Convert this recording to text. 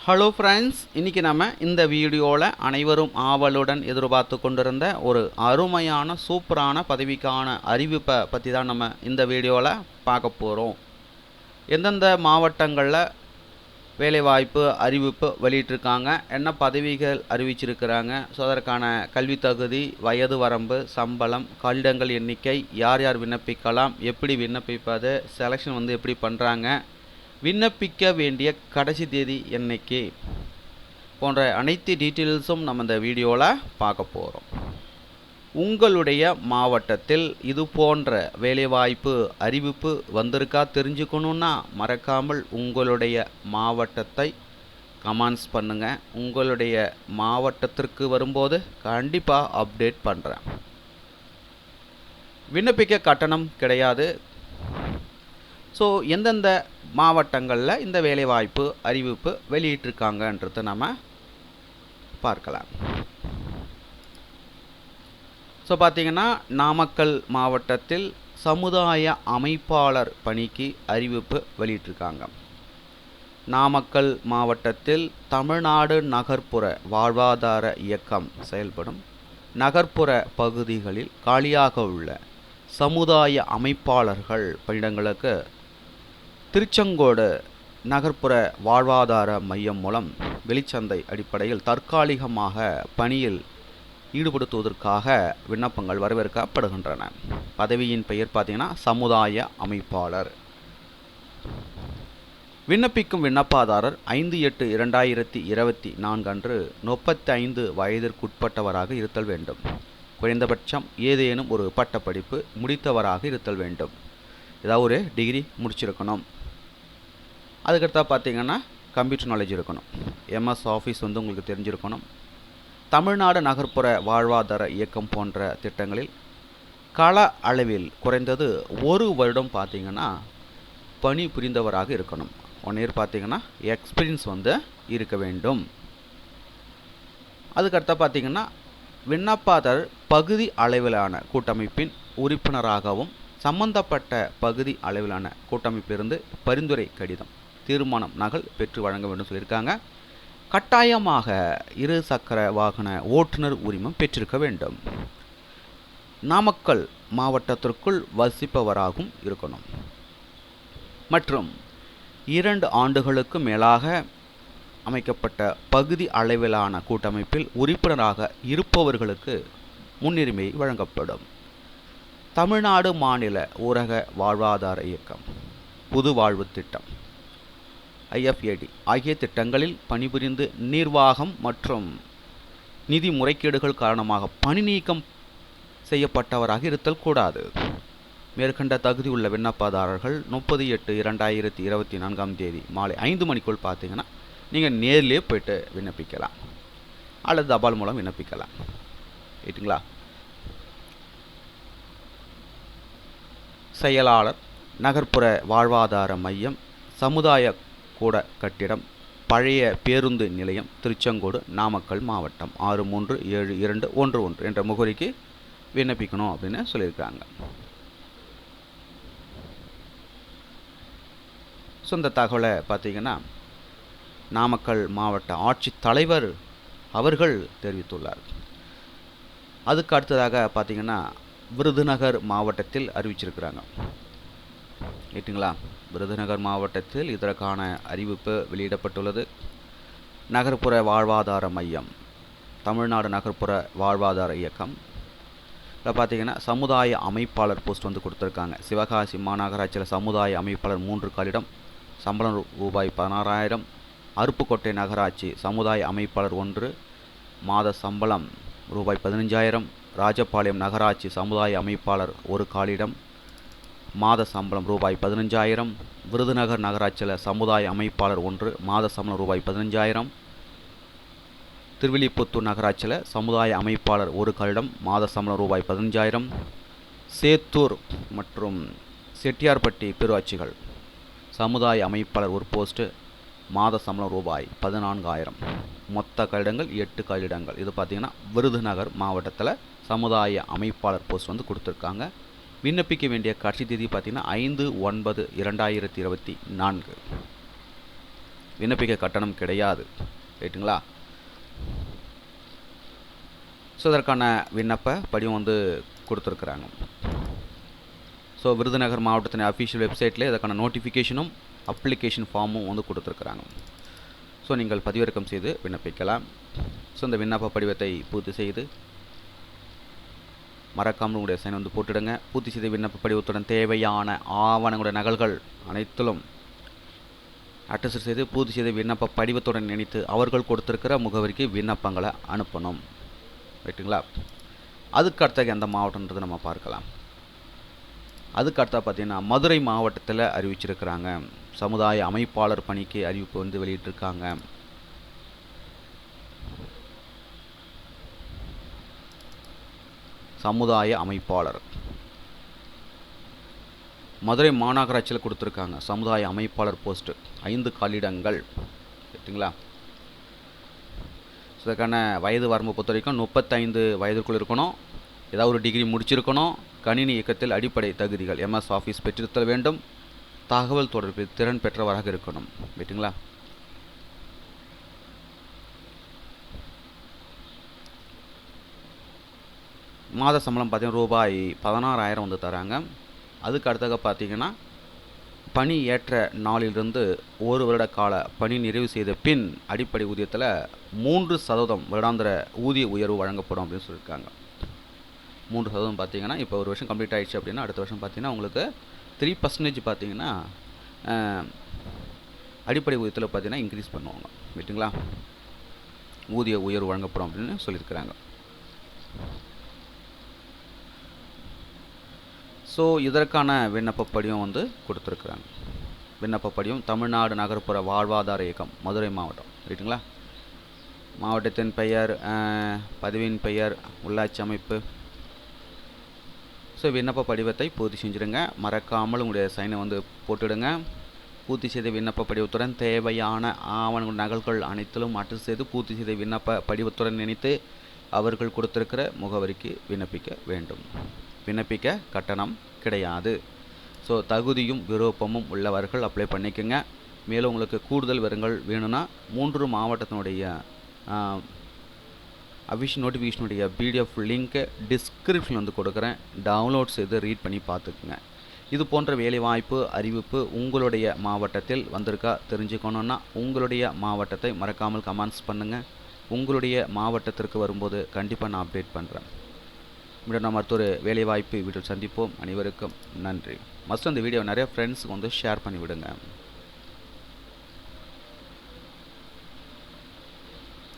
Hello friends இன்றைக்கி நம்ம இந்த வீடியோவில் அனைவரும் ஆவலுடன் எதிர்பார்த்து கொண்டிருந்த ஒரு அருமையான சூப்பரான பதவிக்கான அறிவிப்பை பற்றி தான் நம்ம இந்த வீடியோவில் பார்க்க போகிறோம் எந்தெந்த மாவட்டங்களில் வேலைவாய்ப்பு அறிவிப்பு வெளியிட்டிருக்காங்க என்ன பதவிகள் அறிவிச்சிருக்கிறாங்க ஸோ அதற்கான கல்வி தகுதி வயது வரம்பு சம்பளம் கல்லிடங்கள் எண்ணிக்கை யார் யார் விண்ணப்பிக்கலாம் எப்படி விண்ணப்பிப்பது செலெக்ஷன் வந்து எப்படி பண்ணுறாங்க விண்ணப்பிக்க வேண்டிய கடைசி தேதி என்னைக்கு போன்ற அனைத்து டீட்டெயில்ஸும் நம்ம இந்த வீடியோவில் பார்க்க போகிறோம் உங்களுடைய மாவட்டத்தில் இது போன்ற வேலைவாய்ப்பு அறிவிப்பு வந்திருக்கா தெரிஞ்சுக்கணுன்னா மறக்காமல் உங்களுடைய மாவட்டத்தை கமெண்ட்ஸ் பண்ணுங்கள் உங்களுடைய மாவட்டத்திற்கு வரும்போது கண்டிப்பாக அப்டேட் பண்ணுறேன் விண்ணப்பிக்க கட்டணம் கிடையாது. ஸோ எந்தெந்த மாவட்டங்களில் இந்த வேலைவாய்ப்பு அறிவிப்பு வெளியிட்டிருக்காங்கன்றதை நம்ம பார்க்கலாம். ஸோ பார்த்தீங்கன்னா நாமக்கல் மாவட்டத்தில் சமுதாய அமைப்பாளர் பணிக்கு அறிவிப்பு வெளியிட்டிருக்காங்க. நாமக்கல் மாவட்டத்தில் தமிழ்நாடு நகர்ப்புற வாழ்வாதார இயக்கம் செயல்படும். நகர்ப்புற பகுதிகளில் காலியாக உள்ள சமுதாய அமைப்பாளர்கள் பணியிடங்களுக்கு திருச்செங்கோடு நகர்ப்புற வாழ்வாதார மையம் மூலம் வெளிச்சந்தை அடிப்படையில் தற்காலிகமாக பணியில் ஈடுபடுத்துவதற்காக விண்ணப்பங்கள் வரவேற்கப்படுகின்றன. பதவியின் பெயர் பார்த்தீங்கன்னா சமுதாய அமைப்பாளர். விண்ணப்பிக்கும் விண்ணப்பதாரர் ஐந்து எட்டு இரண்டாயிரத்தி இருபத்தி நான்கு அன்று முப்பத்தி ஐந்து வயதிற்குட்பட்டவராக இருத்தல் வேண்டும். குறைந்தபட்சம் ஏதேனும் ஒரு பட்டப்படிப்பு முடித்தவராக இருத்தல் வேண்டும். ஏதாவது ஒரு டிகிரி முடிச்சிருக்கணும். அதுக்கடுத்தா பார்த்தீங்கன்னா கம்ப்யூட்டர் நாலேஜ் இருக்கணும். எம்எஸ் ஆஃபீஸ் வந்து உங்களுக்கு தெரிஞ்சிருக்கணும். தமிழ்நாடு நகர்ப்புற வாழ்வாதார இயக்கம் போன்ற திட்டங்களில் கள அளவில் குறைந்தது ஒரு வருடம் பார்த்தீங்கன்னா பணி புரிந்தவராக இருக்கணும். ஒன் இயர் பார்த்தீங்கன்னா எக்ஸ்பீரியன்ஸ் வந்து இருக்க வேண்டும். அதுக்கடுத்த பார்த்தீங்கன்னா விண்ணப்பதாரர் பகுதி அளவிலான கூட்டமைப்பின் உறுப்பினராகவும் சம்பந்தப்பட்ட பகுதி அளவிலான கூட்டமைப்பிலிருந்து பரிந்துரை கடிதம். தீர்மானம் நகல் பெற்று வழங்க வேண்டும் சொல்லியிருக்காங்க. கட்டாயமாக இரு சக்கர வாகன ஓட்டுநர் உரிமம் பெற்றிருக்க வேண்டும். நாமக்கல் மாவட்டத்திற்குள் வசிப்பவராகவும் இருக்கணும். மற்றும் இரண்டு ஆண்டுகளுக்கு மேலாக அமைக்கப்பட்ட பகுதி அளவிலான கூட்டமைப்பில் உறுப்பினராக இருப்பவர்களுக்கு முன்னுரிமை வழங்கப்படும். தமிழ்நாடு மாநில ஊரக வாழ்வாதார இயக்கம் புது வாழ்வு திட்டம். ஐஎஃப்ஏடி ஆகிய திட்டங்களில் பணிபுரிந்து நிர்வாகம் மற்றும் நிதி முறைகேடுகள் காரணமாக பணி நீக்கம் செய்யப்பட்டவராக இருத்தல் கூடாது. மேற்கண்ட தகுதியுள்ள விண்ணப்பதாரர்கள் முப்பது எட்டு இரண்டாயிரத்தி இருபத்தி நான்காம் தேதி மாலை ஐந்து மணிக்குள் பார்த்தீங்கன்னா நீங்கள் நேர்லேயே போயிட்டு விண்ணப்பிக்கலாம். அல்லது தபால் மூலம் விண்ணப்பிக்கலாம். ரைட்டுங்களா செயலாளர் நகர்ப்புற வாழ்வாதார மையம் சமுதாய கூட கட்டிடம் பழைய பேருந்து நிலையம் திருச்செங்கோடு நாமக்கல் மாவட்டம். ஆறு மூன்று ஏழு இரண்டு ஒன்று ஒன்று என்ற முகவரிக்கு விண்ணப்பிக்கணும் அப்படின்னு சொல்லியிருக்காங்க. ஸோ இந்த தகவலை பார்த்தீங்கன்னா நாமக்கல் மாவட்ட ஆட்சித்தலைவர் அவர்கள் தெரிவித்துள்ளார். அதுக்கு அடுத்ததாக பார்த்தீங்கன்னா விருதுநகர் மாவட்டத்தில் அறிவிச்சிருக்கிறாங்க. ரைட்டுங்களா விருதுநகர் மாவட்டத்தில் இதற்கான அறிவிப்பு வெளியிடப்பட்டுள்ளது. நகர்ப்புற வாழ்வாதார மையம் தமிழ்நாடு நகர்ப்புற வாழ்வாதார இயக்கம். இதில் பார்த்தீங்கன்னா சமுதாய அமைப்பாளர் போஸ்ட் வந்து கொடுத்துருக்காங்க. சிவகாசி மாநகராட்சியில் சமுதாய அமைப்பாளர் மூன்று காலிடம் சம்பளம் ரூபாய் பதினாறாயிரம் அருப்புக்கோட்டை நகராட்சி சமுதாய அமைப்பாளர் ஒன்று மாத சம்பளம் ரூபாய் பதினஞ்சாயிரம் ராஜபாளையம் நகராட்சி சமுதாய அமைப்பாளர் ஒரு காலிடம் மாத சம்பளம் ரூபாய் பதினஞ்சாயிரம். விருதுநகர் நகராட்சியில் சமுதாய அமைப்பாளர் ஒன்று மாத சம்பளம் ரூபாய் பதினஞ்சாயிரம். திருவில்லிபுத்தூர் நகராட்சியில் சமுதாய அமைப்பாளர் ஒரு கல்லிடம் மாத சம்பளம் ரூபாய் பதினஞ்சாயிரம். சேத்தூர் மற்றும் செட்டியார்பட்டி பேரூராட்சிகள் சமுதாய அமைப்பாளர் ஒரு போஸ்ட்டு மாத சம்பளம் ரூபாய் பதினான்காயிரம். மொத்த கட்டிடங்கள் எட்டு கட்டிடங்கள் இது பார்த்திங்கன்னா விருதுநகர் மாவட்டத்தில் சமுதாய அமைப்பாளர் போஸ்ட் வந்து கொடுத்துருக்காங்க. விண்ணப்பிக்க வேண்டிய கடைசி தேதி பார்த்திங்கன்னா ஐந்து ஒன்பது இரண்டாயிரத்தி இருபத்தி நான்கு. விண்ணப்பிக்க கட்டணம் கிடையாது. ரைட்டுங்களா ஸோ இதற்கான விண்ணப்ப படிவம் வந்து கொடுத்துருக்குறாங்க. ஸோ விருதுநகர் மாவட்டத்தின் அஃபிஷியல் வெப்சைட்டில் இதற்கான நோட்டிஃபிகேஷனும் அப்ளிகேஷன் ஃபார்மும் வந்து கொடுத்துருக்குறாங்க. ஸோ நீங்கள் பதிவிறக்கம் செய்து விண்ணப்பிக்கலாம். ஸோ இந்த விண்ணப்ப படிவத்தை பூர்த்தி செய்து மறக்காமல் உங்களுடைய சைன் வந்து போட்டுடுங்க. பூர்த்தி செய்த விண்ணப்ப படிவத்துடன் தேவையான ஆவணங்களுடைய நகல்கள் அனைத்திலும் அட்டஸ்ட் செய்து பூர்த்தி செய்த விண்ணப்ப படிவத்துடன் இணைத்து அவர்கள் கொடுத்துருக்கிற முகவரிக்கு விண்ணப்பங்களை அனுப்பணும். ரைட்டுங்களா அதுக்கு அடுத்தது எந்த மாவட்டன்றது நம்ம பார்க்கலாம். அதுக்கு அடுத்தா பார்த்தீங்கன்னா மதுரை மாவட்டத்தில் அறிவிச்சிருக்கிறாங்க. சமுதாய அமைப்பாளர் பணிக்கு அறிவிப்பு வந்து வெளியிட்டிருக்காங்க. சமுதாய அமைப்பாளர். மதுரை மாநகராட்சியில் கொடுத்துருக்காங்க. சமுதாய அமைப்பாளர் போஸ்ட்டு ஐந்து காலிடங்கள் சரிங்களா ஸோ இதுக்கான வயது வரம்பு பொறுத்த வரைக்கும் முப்பத்தைந்து வயதுக்குள் இருக்கணும். ஏதாவது ஒரு டிகிரி முடிச்சிருக்கணும். கணினி இயக்கத்தில் அடிப்படை தகுதிகள். எம்எஸ் ஆஃபீஸ் பெற்றிருத்தல் வேண்டும். தகவல் தொடர்பில் திறன் பெற்றவராக இருக்கணும். ரைட்டுங்களா மாத சம்பளம் பார்த்தீங்கன்னா ரூபாய் பதினாறாயிரம் வந்து தராங்க. அதுக்கு அடுத்ததாக பார்த்தீங்கன்னா பணி ஏற்ற நாளிலிருந்து ஒரு வருட கால பணி நிறைவு செய்த பின் அடிப்படை ஊதியத்தில் மூன்று சதவீதம் வருடாந்திர ஊதிய உயர்வு வழங்கப்படும் அப்படின்னு சொல்லியிருக்காங்க. மூன்று சதவீதம் பார்த்தீங்கன்னா இப்போ ஒரு வருஷம் கம்ப்ளீட் ஆகிடுச்சு அப்படின்னா அடுத்த வருஷம் பார்த்தீங்கன்னா உங்களுக்கு த்ரீ பர்சன்டேஜ் பார்த்தீங்கன்னா அடிப்படை ஊதியத்தில் பார்த்தீங்கன்னா இன்க்ரீஸ் பண்ணுவாங்க. ரைட்டுங்களா ஊதிய உயர்வு வழங்கப்படும் அப்படின்னு சொல்லியிருக்கிறாங்க. ஸோ இதற்கான விண்ணப்ப படிவம் வந்து கொடுத்துருக்குறாங்க. விண்ணப்ப படிவம் தமிழ்நாடு நகர்ப்புற வாழ்வாதார இயக்கம் மதுரை மாவட்டம். ரைட்டுங்களா மாவட்டத்தின் பெயர் பதவியின் பதிவின் பெயர் உள்ளாட்சி அமைப்பு. ஸோ விண்ணப்ப படிவத்தை பூர்த்தி செஞ்சுடுங்க. மறக்காமல் உங்களுடைய சைனை வந்து போட்டுடுங்க. பூர்த்தி செய்த விண்ணப்ப படிவத்துடன் தேவையான ஆவணங்கள் நகல்கள் அனைத்திலும் அட்டு செய்து பூர்த்தி செய்த விண்ணப்ப படிவத்துடன் நினைத்து அவர்கள் கொடுத்திருக்கிற முகவரிக்கு விண்ணப்பிக்க வேண்டும். விண்ணப்பிக்க கட்டணம் கிடையாது. ஸோ தகுதியும் விருப்பமும் உள்ளவர்கள் அப்ளை பண்ணிக்கோங்க. மேலும் உங்களுக்கு கூடுதல் விவரங்கள் வேணும்னா மூன்று மாவட்டத்தினுடைய அஃபிஷியல் நோட்டிஃபிகேஷனுடைய பிடிஎஃப் லிங்க்கு டிஸ்கிரிப்ஷன் வந்து கொடுக்குறேன். டவுன்லோட் செய்து ரீட் பண்ணி பார்த்துக்குங்க. இது போன்ற வேலைவாய்ப்பு அறிவிப்பு உங்களுடைய மாவட்டத்தில் வந்திருக்கா தெரிஞ்சுக்கணுன்னா உங்களுடைய மாவட்டத்தை மறக்காமல் கமெண்ட்ஸ் பண்ணுங்கள் உங்களுடைய மாவட்டத்திற்கு வரும்போது கண்டிப்பாக நான் அப்டேட் பண்ணுறேன் மீண்டும் நம்ம வேலைவாய்ப்பு வீட்டில் சந்திப்போம். அனைவருக்கும் நன்றி. மஸ்ட் அந்த வீடியோ நிறைய ஃப்ரெண்ட்ஸுக்கு வந்து ஷேர் பண்ணிவிடுங்க.